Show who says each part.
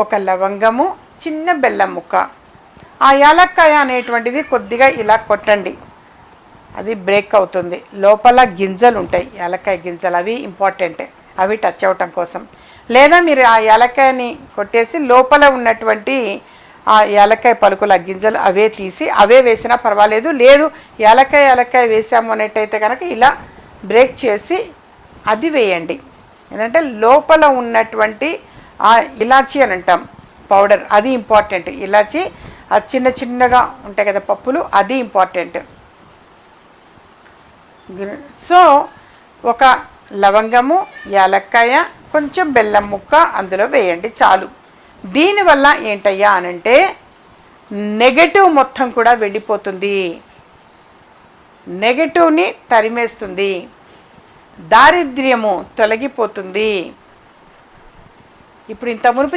Speaker 1: ఒక లవంగము చిన్న బెల్లం ముక్క. ఆ యాలక్కాయ అనేటువంటిది కొద్దిగా ఇలా కొట్టండి. అది బ్రేక్ అవుతుంది. లోపల గింజలు ఉంటాయి. యాలక్కాయ గింజలు అవి ఇంపార్టెంటే అవి టచ్ అవ్వటం కోసం. లేదా మీరు ఆ యాలక్కాయని కొట్టేసి లోపల ఉన్నటువంటి ఆ యాలక్కాయ పలుకుల గింజలు అవే తీసి అవే వేసినా పర్వాలేదు. లేదు యాలక్కాయ యాలక్కాయ వేసాము అనేటైతే కనుక ఇలా బ్రేక్ చేసి అది వేయండి. ఏంటంటే లోపల ఉన్నటువంటి ఇలాచీ అని అంటాం. పౌడర్ అది ఇంపార్టెంట్. ఇలాచి అది చిన్న చిన్నగా ఉంటాయి కదా పప్పులు అది ఇంపార్టెంట్. సో ఒక లవంగము యాలక్కాయ కొంచెం బెల్లం ముక్క అందులో వేయండి చాలు. దీనివల్ల ఏంటయ్యా అనంటే నెగటివ్ మొత్తం కూడా వెళ్ళిపోతుంది. నెగటివ్ని తరిమేస్తుంది. దారిద్ర్యము తొలగిపోతుంది. ఇప్పుడు ఇంత మునుపు